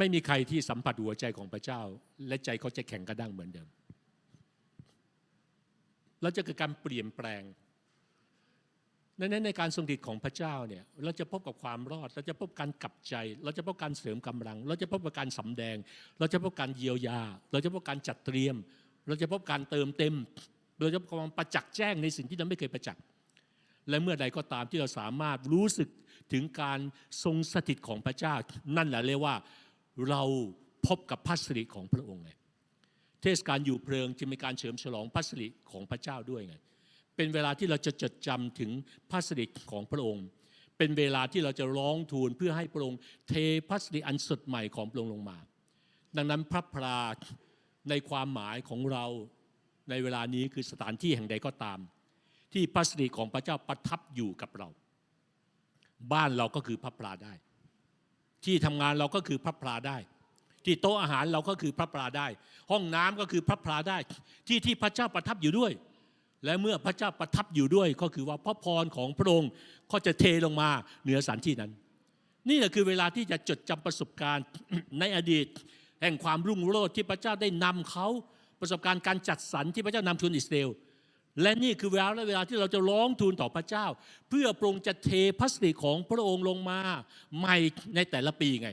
ไม่มีใครที่สัมผัสหัวใจของพระเจ้า และใจเขาจะแข็งกระด้างเหมือนเดิมเราจะเกิดการเปลี่ยนแปลงดังนั้นในการทรงฤทธิ์ของพระเจ้าเนี่ยเราจะพบกับความรอด เราจะพบการกลับใจ เราจะพบการเสริมกำลัง เราจะพบกับการสำแดง เราจะพบการเยียวยา เราจะพบการจัดเตรียม เราจะพบการเติมเต็ม เราจะพบความประจักษ์แจ้งในสิ่งที่เราไม่เคยประจักษ์และเมื่อใดก็ตามที่เราสามารถรู้สึกถึงการทรงสถิตของพระเจ้า นั่นแหละเรียกว่า เราพบกับพระสิริของพระองค์ไงเทศกาลอยู่เพลิงจะมีการเฉลิมฉลองพระสิริของพระเจ้าด้วยไงเป็นเวลาที่เราจะจดจำถึงพระสิริของพระองค์ เป็นเวลาที่เราจะร้องทูลเพื่อให้พระองค์เทพระสิริอันสดใหม่ของพระองค์ลงมา ดังนั้นพระพราในความหมายของเราในเวลานี้คือสถานที่แห่งใดก็ตาม ที่พระสิริของพระเจ้าประทับอยู่กับเรา บ้านเราก็คือพระปลาได้ ที่ทำงานเราก็คือพระปลาได้ ที่โต๊ะอาหารเราก็คือพระปลาได้ ห้องน้ำก็คือพระปลาได้ ที่ที่พระเจ้าประทับอยู่ด้วย และเมื่อพระเจ้าประทับอยู่ด้วย ก็คือว่าพระพรของพระองค์ก็จะเทลงมาเหนือสถานที่นั้น นี่แหละคือเวลาที่จะจดจำประสบการณ์ในอดีต แห่งความรุ่งโรจน์ที่พระเจ้าได้นำเขาประสบการณ์การจัดสรรที่พระเจ้านำชนอิสราเอล และนี่คือเวลาและเวลาที่เราจะร้องทูลต่อพระเจ้า เพื่อพระองค์จะเทพระสิริของพระองค์ลงมาใหม่ในแต่ละปีไง